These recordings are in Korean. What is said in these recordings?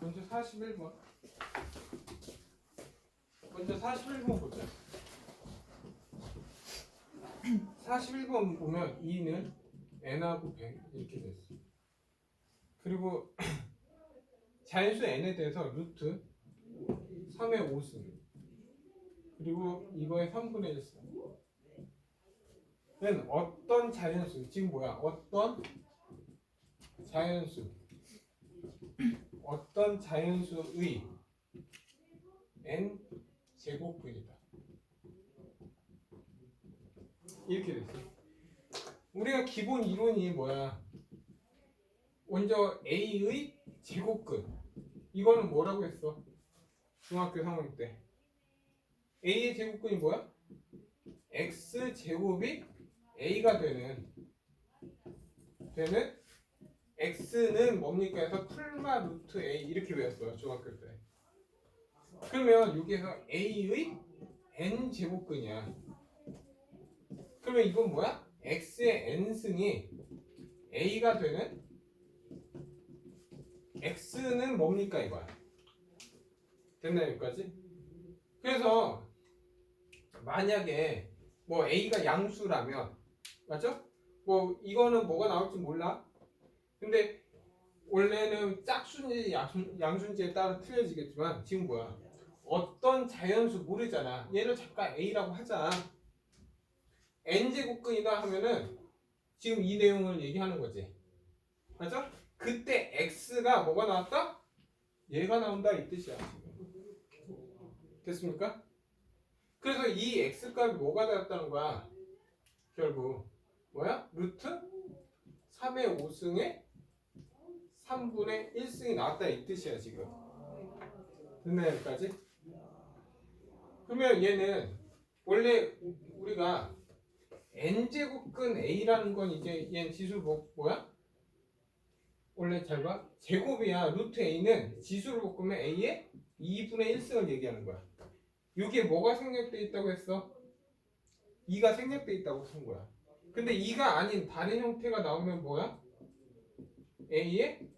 먼저 41번. 먼저 41번 보자. 41번 보면 2는 n하고 100 이렇게 됐어. 그리고 자연수 n에 대해서 루트 3의 5승 그리고 이거의 3분의 1승 는 어떤 자연수 지금 뭐야 어떤 자연수 어떤 자연수의 n 제곱근이다. 이렇게 됐어. 우리가 기본 이론이 뭐야? 먼저 a의 제곱근. 이거는 뭐라고 했어? 중학교 3학년 때. A의 제곱근이 뭐야? X 제곱이 a가 되는 되는 x는 뭡니까? 해서 풀마 루트 a 이렇게 배웠어요 중학교 때. 그러면 여기에서 a의 n 제곱근이야. 그러면 이건 뭐야? X의 n승이 a가 되는 x는 뭡니까 이거야? 됐나 여기까지? 그래서 만약에 뭐 a가 양수라면 맞죠? 뭐 이거는 뭐가 나올지 몰라. 근데 원래는 양수, 양수인지에 따라 틀려지겠지만 지금 뭐야? 어떤 자연수 모르잖아. 얘를 잠깐 a라고 하자. n 제곱근이다 하면은 지금 이 내용을 얘기하는 거지. 맞죠? 그때 x가 뭐가 나왔다? 얘가 나온다 이 뜻이야. 됐습니까? 그래서 이 x 값이 뭐가 되었다는 거야? 결국 뭐야? 루트 3의 5승에 3분의 1승이 나왔다 이 뜻이야 지금 됐나요 여기까지? 그러면 얘는 원래 우- 우리가 n제곱근 a라는 건 이제 얘는 지수 뭐, 뭐야? 원래 잘 봐. 제곱이야. 루트 a는 지수를 볶으면 a의 2분의 1승을 얘기하는 거야. 이게 뭐가 생략돼 있다고 했어? 2가 생략돼 있다고 쓴 거야. 근데 2가 아닌 다른 형태가 나오면 뭐야? a의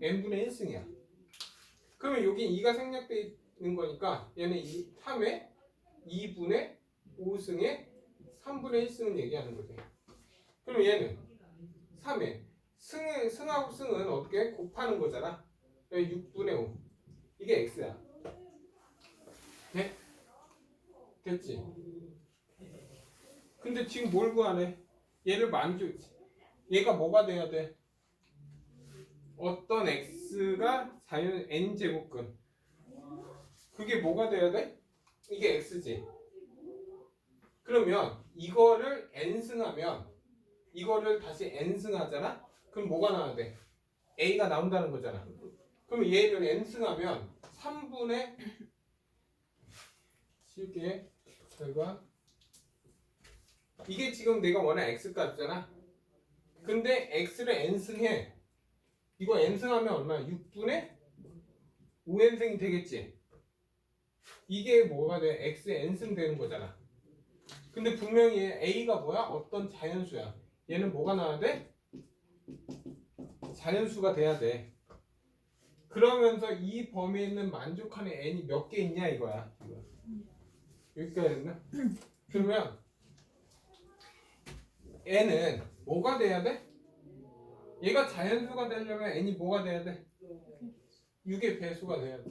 n분의 1승이야. 그러면 여기 2가 생략돼 있는 거니까 얘는 2, 3의 2분의 5승의 3분의 1승을 얘기하는 거지. 그럼 얘는 3의 승, 승하고 승은 어떻게 곱하는 거잖아. 6분의 5. 이게 x야. 네? 됐지? 근데 지금 뭘 구하네? 얘를 만족, 얘가 뭐가 돼야 돼? 어떤 x가 자연 n 제곱근. 그게 뭐가 돼야 돼? 이게 x지. 그러면 이거를 n승하면 이거를 다시 n승하잖아? 그럼 뭐가 나와야 돼? a가 나온다는 거잖아. 그럼 얘를 n승하면 3분의 쉽게 결과 이게 지금 내가 원하는 x 값이잖아. 근데 x를 n승해. 이거 n승하면 얼마야? 6분의 5n승이 되겠지. 이게 뭐가 돼? x의 n승 되는 거잖아. 근데 분명히 a가 뭐야? 어떤 자연수야. 얘는 뭐가 나와야 돼? 자연수가 돼야 돼. 그러면서 이 범위에 있는 만족하는 n이 몇 개 있냐 이거야. 이거. 여기까지 됐나? 그러면 n은 뭐가 돼야 돼? 얘가 자연수가 되려면 n이 뭐가 돼야 돼? 6의 배수가 돼야 돼.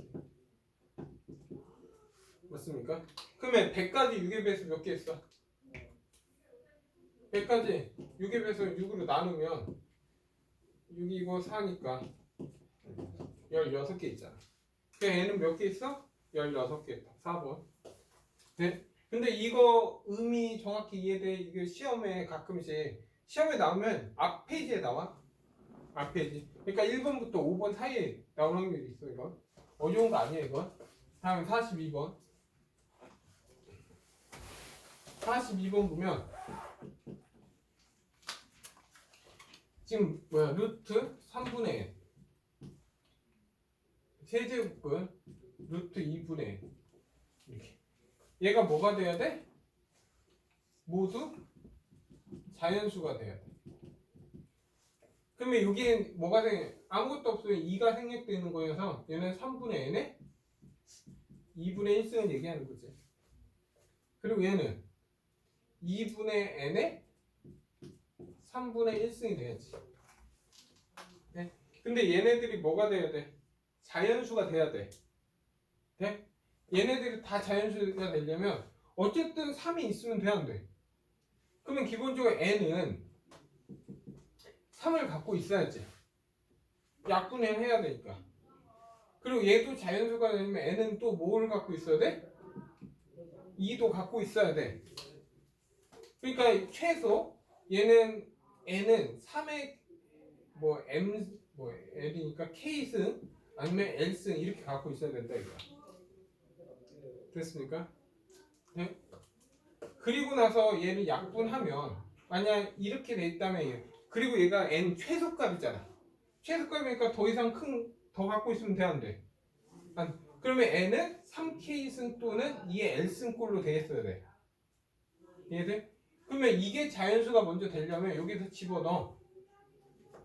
맞습니까? 그러면 100까지 6의 배수 몇 개 있어? 100까지 6의 배수 6으로 나누면 6이고 4니까 16개 있잖아. 그 n은 몇개 있어? 16개 있다. 4번. 네? 근데 이거 의미 정확히 이해돼? 이게 시험에 가끔씩 시험에 나오면 앞 페이지에 나와. 앞 페이지. 그러니까 1번부터 5번 사이에 나오는 확률이 있어 이건. 어려운 거 아니야 이건. 다음 42번. 42번 보면 지금 뭐야 루트 3분의 1 세제곱근 루트 2분의 1 이렇게 얘가 뭐가 돼야 돼? 모두 자연수가 돼야 돼 그러면 여기엔 뭐가 생 아무것도 없으면 2가 생략되는 거여서 얘는 3분의 n에 2분의 1승을 얘기하는 거지. 그리고 얘는 2분의 n에 3분의 1승이 돼야지. 네? 근데 얘네들이 뭐가 돼야 돼? 자연수가 돼야 돼. 돼? 얘네들이 다 자연수가 되려면 어쨌든 3이 있으면 돼, 안 돼? 그러면 기본적으로 n은 3을 갖고 있어야지. 약분을 해야 되니까. 그리고 얘도 자연수가 되려면 n은 또 뭐를 갖고 있어야 돼? 2도 갖고 있어야 돼. 그러니까 최소 얘는 n은 3의 뭐 m 뭐 l이니까 k승 아니면 l승 이렇게 갖고 있어야 된다 이거야. 됐습니까? 네? 그리고 나서 얘를 약분하면 만약 이렇게 돼 있다면 그리고 얘가 n 최소값이잖아. 최소값이니까 더 이상 큰 더 갖고 있으면 돼 안 돼? 안. 그러면 n은 3k승 또는 2의 l승꼴로 돼 있어야 돼. 이해돼? 그러면 이게 자연수가 먼저 되려면 여기서 집어넣어.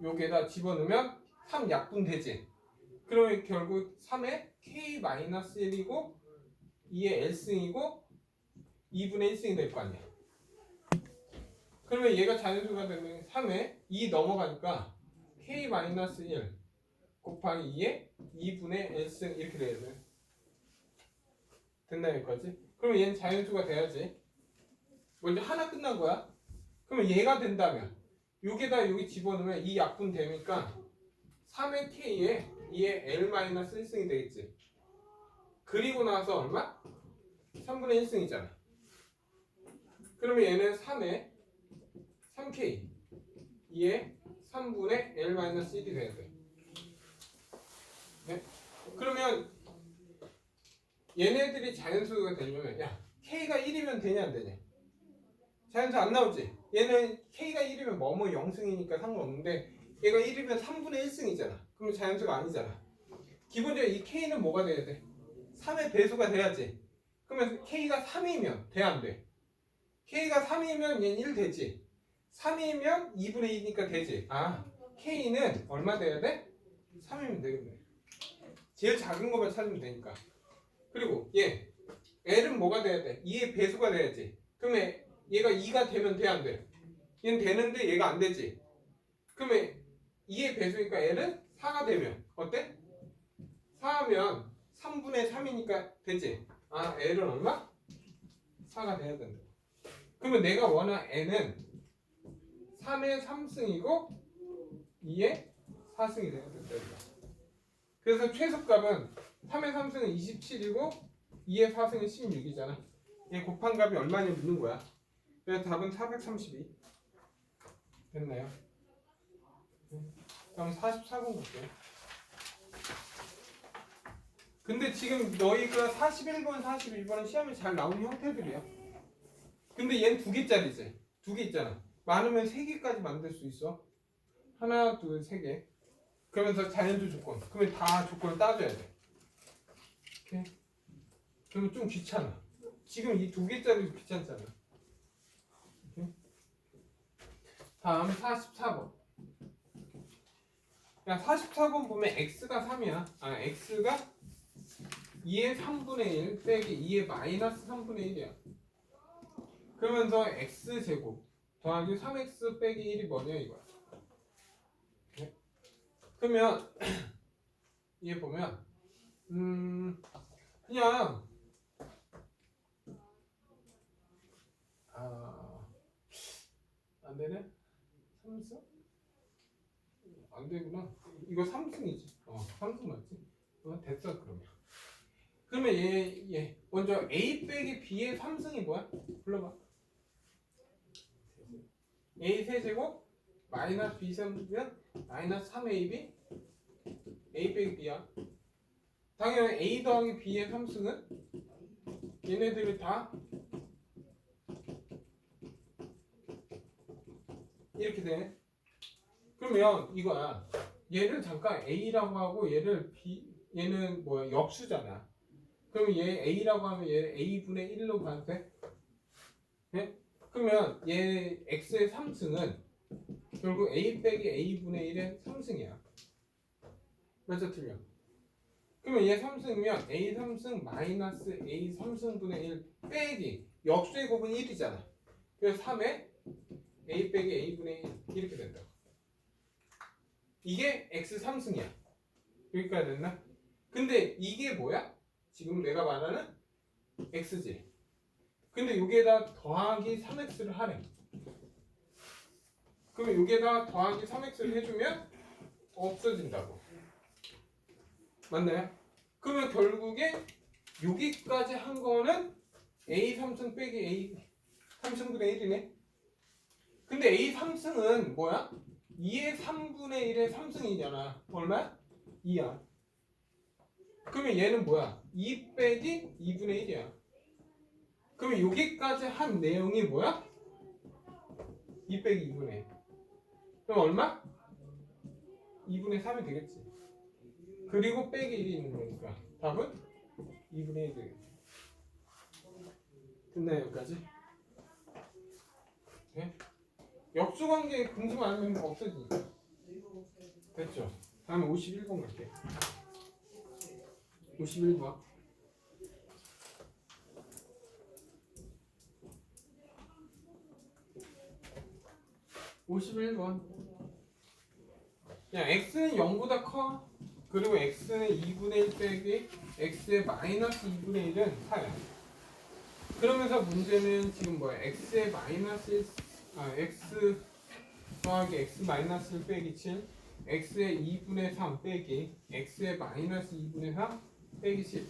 여기에다 집어넣으면 3 약분 되지. 그러면 결국 3에 k-1이고 2의 l승이고 2분의 1승이 될 거 아니야. 그러면 얘가 자연수가 되면 3에 2 넘어가니까 k-1 곱하기 2에 2분의 l승 이렇게 돼야 돼. 된다 여기까지? 그러면 얘는 자연수가 돼야지. 먼저 하나 끝난 거야. 그러면 얘가 된다면 여기다 여기 집어넣으면 이 약분 되니까 3의 k에 2의 l-1승이 되겠지. 그리고 나서 얼마? 3분의 1승이잖아. 그러면 얘는 3에 3k 2에 3분의 l-1이 돼야 돼. 네? 그러면 얘네들이 자연수가 되려면 야 k가 1이면 되냐 안 되냐? 자연수 안 나오지? 얘는 k가 1이면 뭐뭐 0승이니까 상관없는데 얘가 1이면 3분의 1승이잖아. 그럼 자연수가 아니잖아. 기본적으로 이 k는 뭐가 돼야 돼? 3의 배수가 돼야지. 그러면 k가 3이면 돼 안 돼? k가 3이면 얘는 1 되지. 3이면 2분의 2니까 되지. 아, k는 얼마 돼야 돼? 3이면 되겠네. 제일 작은 것만 찾으면 되니까. 그리고 얘 l은 뭐가 돼야 돼? 2의 배수가 돼야지. 그러면 얘가 2가 되면 돼 안 돼? 얘는 되는데 얘가 안 되지. 그러면 2의 배수니까 l은 4가 되면 어때? 4하면 3분의 3이니까 되지. 아 l은 얼마? 4가 돼야 된다. 그러면 내가 원하는 n은 3의 3승이고 2의 4승이 돼야 된다. 이거. 그래서 최소값은 3의 3승은 27이고 2의 4승은 16이잖아. 얘 곱한 값이 얼마냐 묻는 거야. 그래서 답은 432. 됐나요? 그럼 44번 볼게요. 근데 지금 너희가 41번, 41번은 시험에 잘 나오는 형태들이야. 근데 얘는 두 개짜리지. 두 개 있잖아. 많으면 세 개까지 만들 수 있어. 하나, 둘, 세 개. 그러면서 자연수 조건. 그러면 다 조건을 따져야 돼. 오케이? 그러면 좀 귀찮아. 지금 이 두 개짜리 귀찮잖아. 오케이? 다음 44번. 야, 44번 보면 x가 3이야. 아, x가 2의 3분의 1 빼기 2의 마이너스 3분의 1이야. 그러면서 x제곱 더하기 3x 빼기 1이 뭐냐 이거야. 네? 그러면 얘 보면 음 그냥 아 안 되네? 3승? 안 되구나 이거 3승이지 어 3승 맞지? 어 됐어 그러면 그러면 얘, 얘 먼저 A 빼기 B의 3승이 뭐야? 불러봐 A 세제곱 마이너스 B 세면 마이너스 3AB A 빼기 B야. 당연히 A 더하기 B의 3승은 얘네들이 다 이렇게 돼. 그러면 이거야. 얘를 잠깐 A라고 하고 얘를 B 얘는 뭐야? 역수잖아. 그럼 얘 A라고 하면 얘 A분의 1로 가도 돼? 네? 그러면 얘 X의 3승은 결국 a 빼기 a분의 1의 3승이야. 맞아 틀려? 그러면 얘 3승이면 a 3승 마이너스 a 3승분의 1 빼기 역수의 곱은 1이잖아. 그래서 3에 a 빼기 a분의 1 이렇게 된다. 이게 x 3승이야. 여기까지 됐나? 근데 이게 뭐야? 지금 내가 말하는 x지. 근데 여기에다 더하기 3x를 하래. 그러면 여기에다 더하기 3x를 해주면 없어진다고. 맞나요? 그러면 결국에 여기까지 한 거는 a 3승 빼기 a 3승분의 1이네. 근데 a 3승은 뭐야? 2의 3분의 1의 3승이잖아. 얼마? 2야. 그러면 얘는 뭐야? 2 빼기 2분의 1이야. 그러면 여기까지 한 내용이 뭐야? 2 빼기 2분의 1. 그럼 얼마? 2분의 3이 되겠지. 그리고 빼기 1이 있는 거니까 답은 2분의 1이 되겠지. 됐나요 여기까지? 네? 역수관계 금수 아니면 없어지니까 됐죠? 다음에 51번 갈게 51번 51번. 그냥 x는 0보다 커. 그리고 x는 2분의 1 빼기 x의 마이너스 2분의 1은 4야 그러면서 문제는 지금 뭐야? x의 마이너스 1, 아 x 더하기 x 마이너스 1 빼기 7 x의 2분의 3 빼기 x의 마이너스 2분의 3 빼기 10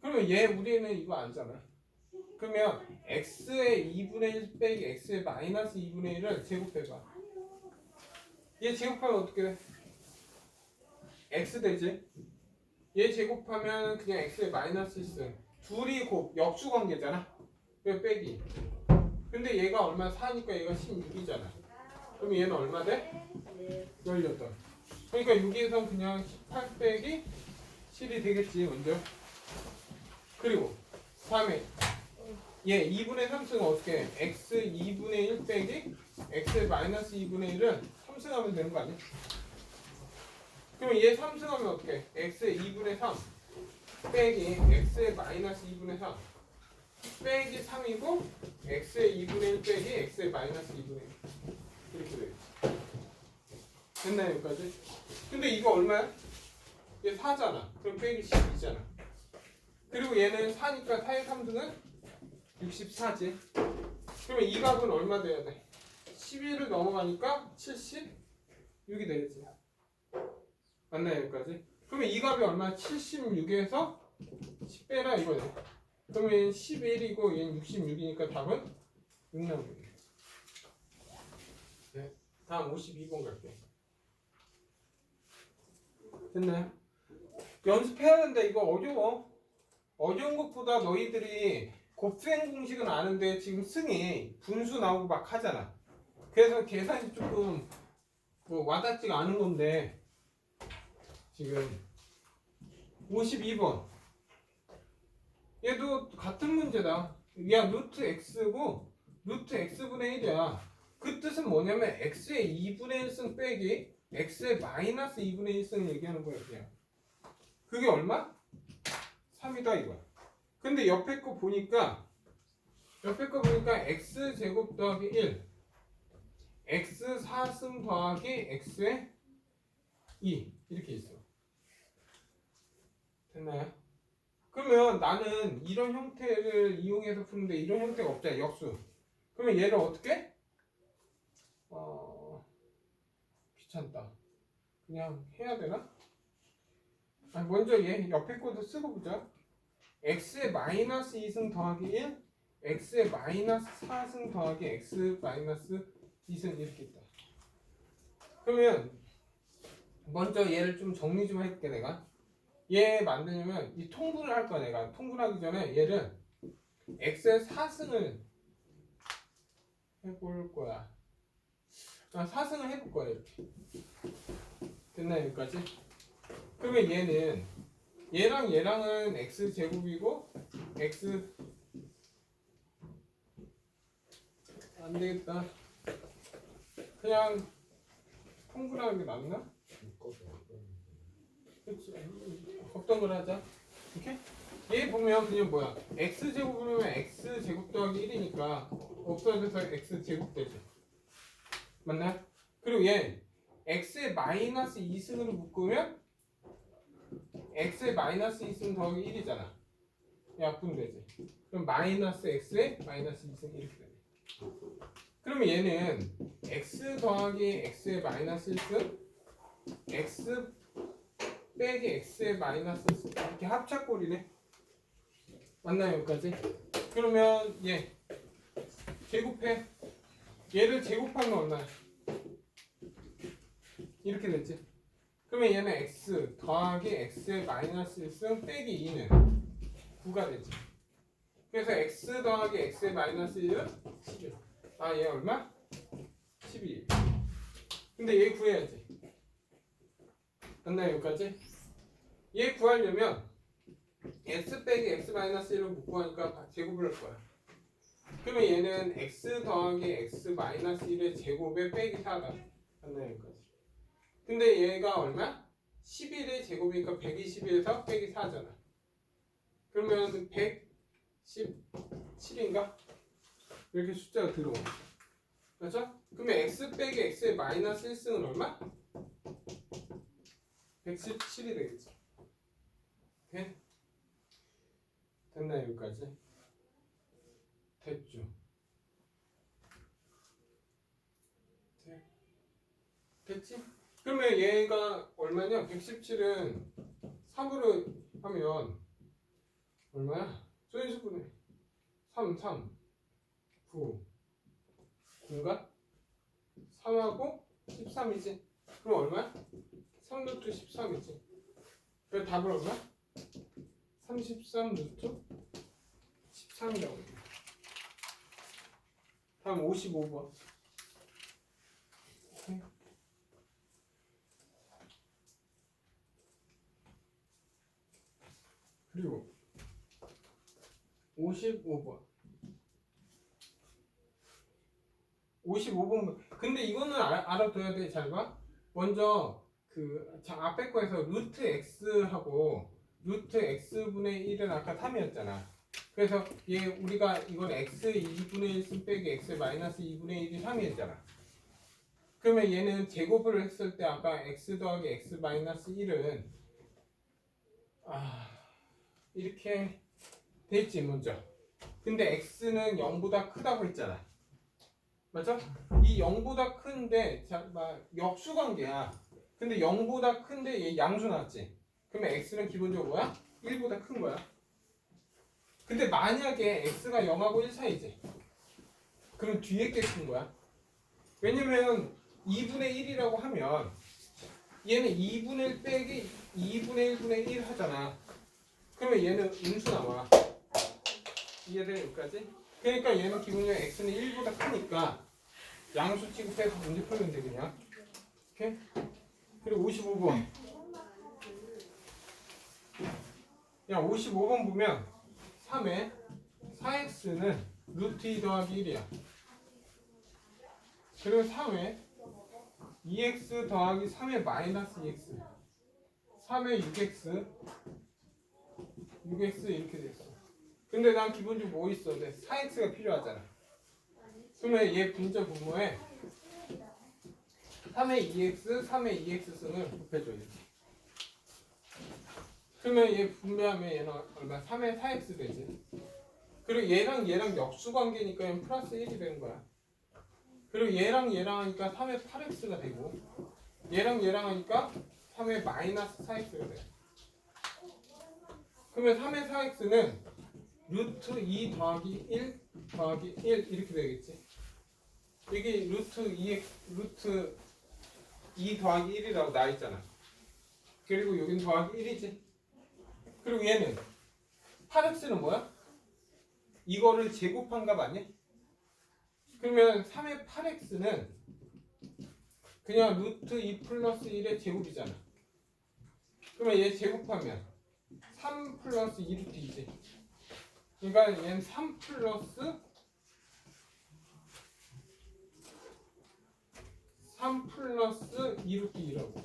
그러면 얘 우리는 이거 알잖아 그러면 x의 2분의 1 빼기 x의 마이너스 2분의 1을 제곱해봐 얘 제곱하면 어떻게 돼? x 되지? 얘 제곱하면 그냥 x의 마이너스 1승 둘이 곱 역수 관계잖아. 왜 빼기. 근데 얘가 얼마? 4니까 얘가 16이잖아. 그럼 얘는 얼마 돼? 18 그러니까 여기에선 그냥 18 빼기 7이 되겠지 먼저. 그리고 다음에 얘 2분의 3승은 어떻게 해? x 2분의 1 빼기 x 마이너스 2분의 1은 3승하면 되는 거 아니야? 그럼 얘 3승하면 어떻게 해? x 2분의 3 빼기 x의 마이너스 2분의 3 빼기 3이고 x의 2분의 1 빼기 x의 마이너스 2분의 1 이렇게 되겠지 됐나요 여기까지? 근데 이거 얼마야? 얘 4잖아 그럼 빼기 12잖아 그리고 얘는 4니까 4의 3승은 64지 그러면 이 값은 얼마 돼야 돼? 11을 넘어가니까 76이 되겠지 맞나요 여기까지? 그러면 이 값이 얼마? 76에서 10 빼라 이거네. 그러면 11이고 얘는 66이니까 답은 6 나오겠네. 네. 다음 52번 갈게. 됐나요? 연습해야 된다. 이거 어려워. 어려운 것보다 너희들이 곱셈 공식은 아는데 지금 승이 분수 나오고 막 하잖아. 그래서 계산이 조금 뭐 와닿지가 않은 건데 지금 52번. 얘도 같은 문제다. 야 루트 x고 루트 x분의 1이야. 그 뜻은 뭐냐면 x의 2분의 1승 빼기 x의 마이너스 2분의 1승 얘기하는 거야 그냥. 그게 얼마? 3이다 이거야 근데 옆에 거 보니까 옆에 거 보니까 x 제곱 더하기 1 x 4승 더하기 x의 2 이렇게 있어 됐나요? 그러면 나는 이런 형태를 이용해서 푸는데 이런 형태가 없잖아 역수 그러면 얘를 어떻게? 어 귀찮다 그냥 해야 되나? 아 먼저 얘 옆에 것도 쓰고 보자 x의 마이너스 2승 더하기 1 x의 마이너스 4승 더하기 x 마이너스 2승 이렇게 있다. 그러면 먼저 얘를 좀 정리 좀 해볼게 내가. 얘 만드려면 이 통분을 할 거야 내가. 통분하기 전에 얘를 x의 4승을 해볼 거야. 아, 4승을 해볼 거야 이렇게. 됐나요 여기까지? 그러면 얘는 얘랑 얘랑은 x 제곱이고 x 안 되겠다 그냥 통분하는 게 낫나? 그렇지. 걸 하자. 오케이? 얘 보면 그냥 뭐야? x 제곱이면 x 제곱 더하기 1이니까 없어져서 x 제곱 되지. 맞나요? 그리고 얘 x에 마이너스 2승으로 묶으면 x에 마이너스 2승 더하기 1이잖아. 약분되지. 그럼 마이너스 x에 마이너스 2승 이렇게 되네. 그러면 얘는 x 더하기 x에 마이너스 1승 x 빼기 x에 마이너스 1승 이렇게 합작꼴이네. 맞나요 여기까지? 그러면 얘 제곱해. 얘를 제곱하면 얼마야? 이렇게 됐지. 그러면 얘는 x 더하기 x의 마이너스 1승 빼기 2는 9가 되지. 그래서 x 더하기 x의 마이너스 1은 11. 아, 얘 얼마? 12. 근데 얘 구해야지. 맞나요, 여기까지? 얘 구하려면 x 빼기 x 마이너스 1을 못 구하니까 제곱을 할 거야. 그러면 얘는 x 더하기 x 마이너스 1의 제곱에 빼기 4다. 맞나요, 여기까지? 근데 얘가 얼마? 11의 제곱이니까 120에서 빼기 4잖아. 그러면 117인가? 이렇게 숫자가 들어오네. 그렇죠? 그러면 x 빼기 x의 마이너스 1승은 얼마? 117이 되겠지. 오케이? 됐나요, 여기까지? 됐죠. 됐- 됐지? 그러면 얘가 얼마냐? 117은 3으로 하면 얼마야? 소인수분해 3, 3, 9, 9인가? 3하고 13이지? 그럼 얼마야? 3 루트 13이지? 그럼 답은 얼마? 33 루트 13이라고 해. 다음 55번. 그리고 55번. 55번. 근데 이거는 알, 알아둬야 돼. 잘 봐. 먼저 그 자, 앞에 거에서 루트 x하고 루트 x분의 1은 아까 3이었잖아. 그래서 얘 우리가 이건 x 2분의 1승 빼기 x 마이너스 2분의 1이 3이었잖아. 그러면 얘는 제곱을 했을 때 아까 x 더하기 x 마이너스 1은 아 이렇게 돼 있지 먼저. 근데 x는 0보다 크다고 했잖아. 맞죠? 이 0보다 큰데 자, 막 역수 관계야. 근데 0보다 큰데 얘 양수 나왔지. 그러면 x는 기본적으로 뭐야? 1보다 큰 거야. 근데 만약에 x가 0하고 1 사이지. 그럼 뒤에 게 큰 거야. 왜냐면 2분의 1이라고 하면 얘는 2분의 1 빼기 2분의 1분의 1 하잖아. 그러면 얘는 음수 나와. 이해돼 여기까지? 그러니까 얘는 기본적으로 x는 1보다 크니까 양수 취급해서 문제 풀면 돼 그냥. 오케이? 그리고 55번. 야 55번 보면 3에 4x는 루트 2 더하기 1이야. 그리고 3에 2x 더하기 3의 마이너스 2x 3의 6x 6x 이렇게 됐어. 근데 난 기본적으로 뭐 있어? 내 4x가 필요하잖아. 그러면 얘 분자 분모에 3의 2x, 3의 2x 승을 곱해줘 이렇게. 그러면 얘 분배하면 얘는 얼마? 3의 4x 되지. 그리고 얘랑 얘랑 역수 관계니까 얘는 플러스 1이 되는 거야. 그리고 얘랑 얘랑 하니까 3의 8x가 되고 얘랑 얘랑 하니까 3의 마이너스 4x가 돼. 그러면 3의 4x는 루트 2 더하기 1 더하기 1 이렇게 되겠지. 이게 루트 2 루트 2 더하기 1이라고 나와 있잖아. 그리고 여긴 더하기 1이지. 그리고 얘는 8x는 뭐야? 이거를 제곱한 값 아니야? 그러면 3의 8x는 그냥 루트 2 플러스 1의 제곱이잖아. 그러면 얘 제곱하면 3 플러스 2루트 2지. 그러니까 얘는 3 플러스 3 플러스 2루트 2라고.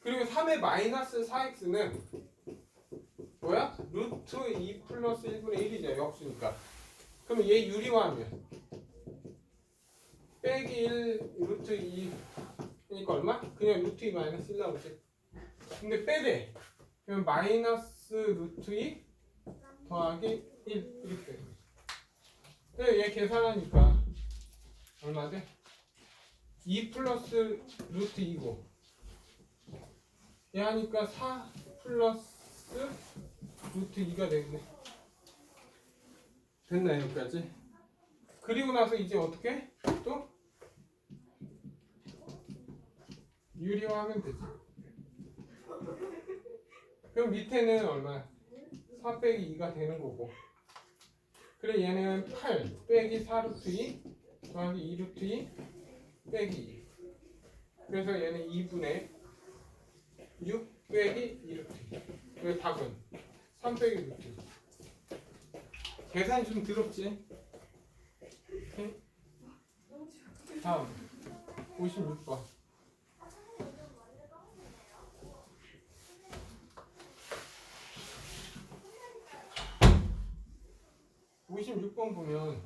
그리고 3의 마이너스 4x는 뭐야? 루트 2 플러스 1분의 1이죠. 역수니까. 그럼 얘 유리화하면 빼기 1 루트 2 그러니까 얼마? 그냥 루트 2 마이너스 1 나오지. 근데 빼대. 그러면 마이너스 루트 2 더하기 1 이렇게 거지. 그래 얘 계산하니까 얼마 돼? 2 플러스 루트 2고 얘 하니까 4 플러스 루트 2가 되겠네. 됐나 여기까지? 그리고 나서 이제 어떻게? 또 유리화하면 되지. 그럼 밑에는 얼마야? 4 빼기 2가 되는 거고. 그래 얘는 8 빼기 4 루트 2 더하기 2 루트 2 빼기 2. 그래서 얘는 2분의 6 빼기 2 루트 2. 그래서 답은 3 빼기 루트 2. 계산이 좀 더럽지? 오케이? 다음 56번. 56번 보면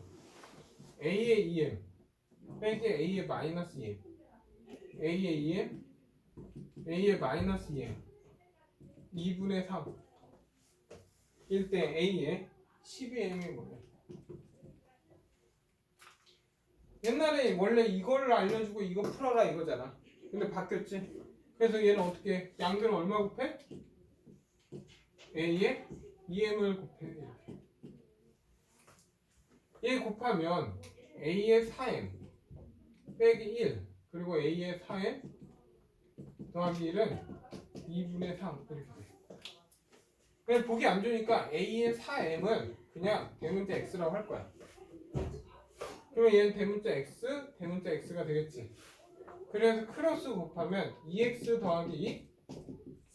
A의 2m 빼기 A의 마이너스 2m A의 2m A의 마이너스 2m 2분의 3 1대 A의 12m이 뭐야? 옛날에 원래 이걸 알려주고 이거 풀어라 이거잖아. 근데 바뀌었지? 그래서 얘는 어떻게 양들은 얼마 곱해? A의 2m을 곱해 이렇게 얘 곱하면 a의 4m 빼기 1 그리고 a의 4m 더하기 1은 2분의 3 이렇게 돼. 그냥 보기 안 좋으니까 a의 4m은 그냥 대문자 x라고 할 거야. 그러면 얘는 대문자 x, 대문자 x가 되겠지. 그래서 크로스 곱하면 2x 더하기 2,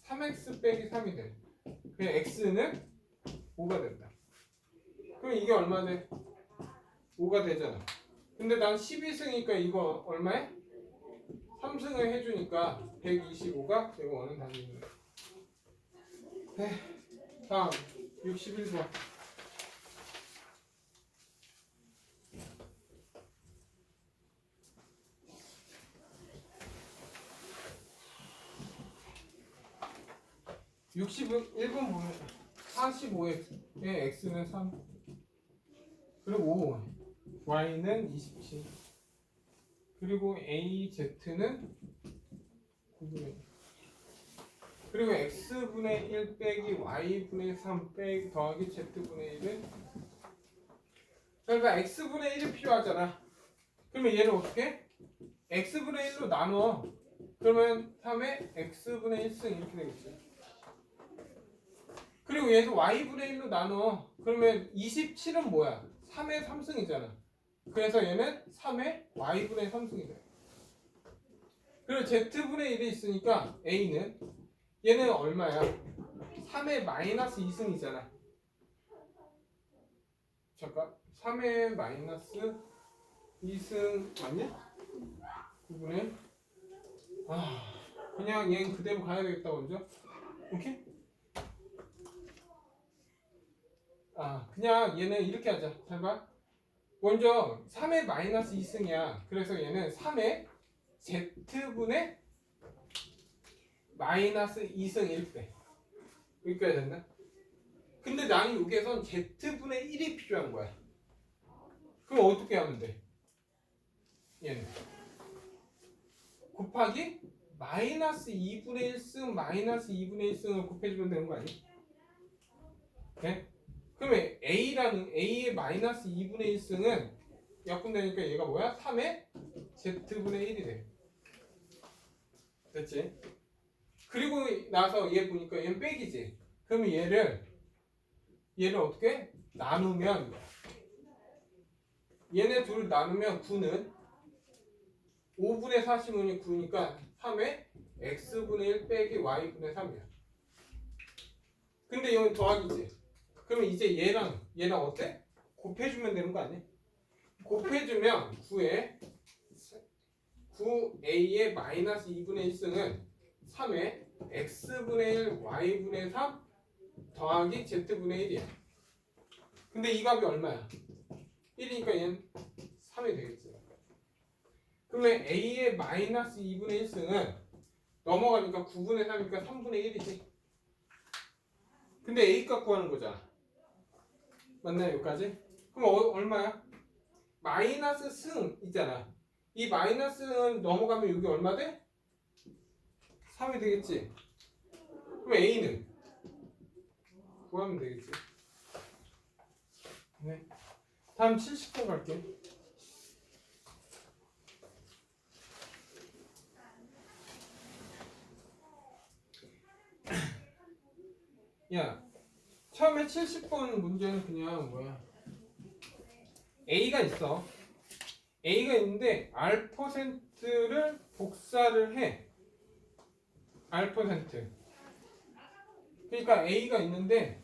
3x 빼기 3이 돼. 그냥 x는 5가 된다. 그럼 이게 얼마 돼? 5가 되잖아. 근데 난 12승이니까 이거 얼마에? 3승을 해주니까 125가 내가 원하는 답입니다. 네. 다음 61번. (61번) 보면 45의 x는 3 그리고 5 y는 27 그리고 az는 9분의 1 그리고 x분의 1 빼기 y분의 3 빼기 더하기 z분의 1은? 그러니까 x분의 1이 필요하잖아. 그러면 얘를 어떻게? x분의 1로 나눠. 그러면 3에 x분의 1승 이렇게 되겠지. 그리고 얘도 y분의 1로 나눠. 그러면 27은 뭐야? 3의 3승이잖아. 그래서 얘는 3의 y분의 3승이 돼. 그리고 z분의 1이 있으니까 a는 얘는 얼마야? 3의 마이너스 2승이잖아. 잠깐 3의 마이너스 2승 맞냐? 9분의 아 그냥 얘는 그대로 가야 되겠다 먼저 오케이? 아 그냥 얘는 이렇게 하자 잘 봐. 먼저 3의 마이너스 2승이야 그래서 얘는 3의 z분의 마이너스 2승 1배 여기까지 됐나? 근데 나는 여기에선 z분의 1이 필요한 거야 그럼 어떻게 하면 돼? 얘는 곱하기 마이너스 2분의 1승 마이너스 2분의 1승을 곱해주면 되는 거 아니? 네? 그러면 A라는 A의 마이너스 2분의 1승은 약분되니까 얘가 뭐야? 3의 Z분의 1이 돼. 됐지? 그리고 나서 얘 보니까 얘는 빼기지. 그러면 얘를 얘를 어떻게? 나누면 얘네 둘 나누면 9는 5분의 45이 9니까 3의 x분의 1 빼기 y분의 3이야. 근데 이건 더하기지. 그러면 이제 얘랑 얘랑 어때? 곱해주면 되는 거 아니야? 곱해주면 9에 9a의 마이너스 2분의 1승은 3의 x분의 1 y분의 3 더하기 z분의 1이야. 근데 이 값이 얼마야? 1이니까 얘는 3이 되겠지. 그러면 a의 마이너스 2분의 1승은 넘어가니까 9분의 3이니까 3분의 1이지. 근데 a 값 구하는 거잖아. 맞나요? 여기까지? 그럼 어, 얼마야? 마이너스 승 있잖아. 이 마이너스는 넘어가면 여기 얼마 돼? 3이 되겠지. 그럼 a는 구하면 되겠지. 네. 다음 70번 갈게. 야, 처음에 70번 문제는 그냥 뭐야? A가 있어. A가 있는데 R 퍼센트를 복사를 해. R 퍼센트. 그러니까 A가 있는데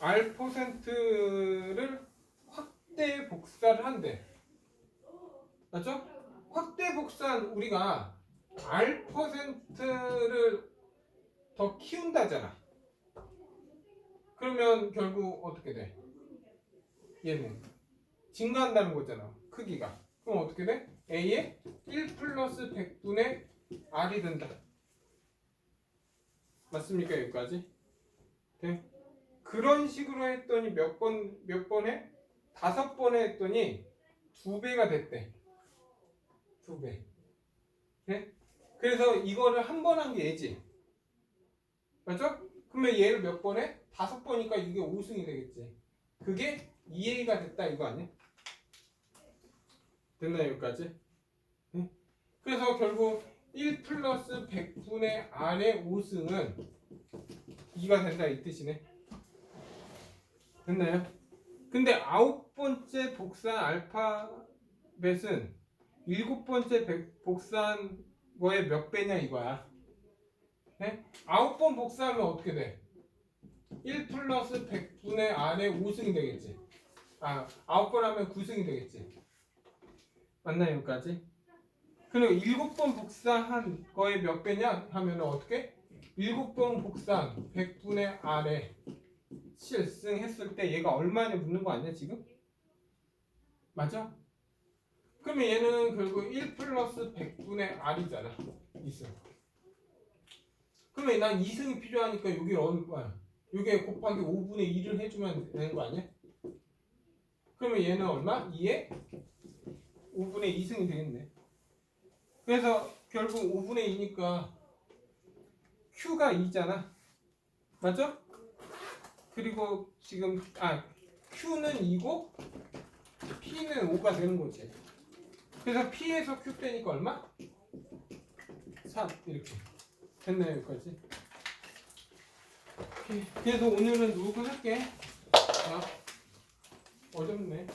R 퍼센트를 확대 복사를 한대. 맞죠? 확대 복사는 우리가 R 퍼센트를 더 키운다잖아. 그러면 결국 어떻게 돼? 얘는 증가한다는 거잖아. 크기가. 그럼 어떻게 돼? A의 1 플러스 100분의 R이 된다. 맞습니까? 여기까지? 네. 그런 식으로 했더니 몇 번, 몇 번에? 다섯 번에 했더니 두 배가 됐대. 두 배. 네? 그래서 이거를 한 번 한 게 얘지. 맞죠? 그러면 얘를 몇 번에? 다섯 번이니까 이게 5승이 되겠지. 그게 2A가 됐다 이거 아니야? 됐나요 여기까지? 네? 그래서 결국 1 플러스 100분의 R의 5승은 2가 된다 이 뜻이네. 됐나요? 근데 아홉 번째 복사한 알파벳은 일곱 번째 백- 복사한 거의 몇 배냐 이거야. 네? 아홉 번 복사하면 어떻게 돼? 1 플러스 100분의 R의 5승이 되겠지. 아, 아홉 번 하면 9승이 되겠지. 맞나요, 여기까지? 그리고 일곱 번 복사한 거의 몇 배냐 하면 어떻게? 일곱 번 복사한 100분의 R의 7승 했을 때 얘가 얼마냐 묻는 거 아니야, 지금? 맞아? 그러면 얘는 결국 1 플러스 100분의 R이잖아. 2승. 그러면 난 2승이 필요하니까 여기를 얻을 거야. 여기에 곱하기 5분의 2를 해주면 되는 거 아니야? 그러면 얘는 얼마? 2에 5분의 2승이 되겠네. 그래서 결국 5분의 2니까 Q가 2잖아. 맞죠? 그리고 지금 아 Q는 2고 P는 5가 되는 거지. 그래서 P에서 Q 빼니까 얼마? 3 이렇게 됐나요 여기까지? 그래서 오늘은 누구 할게. 아, 어렵네.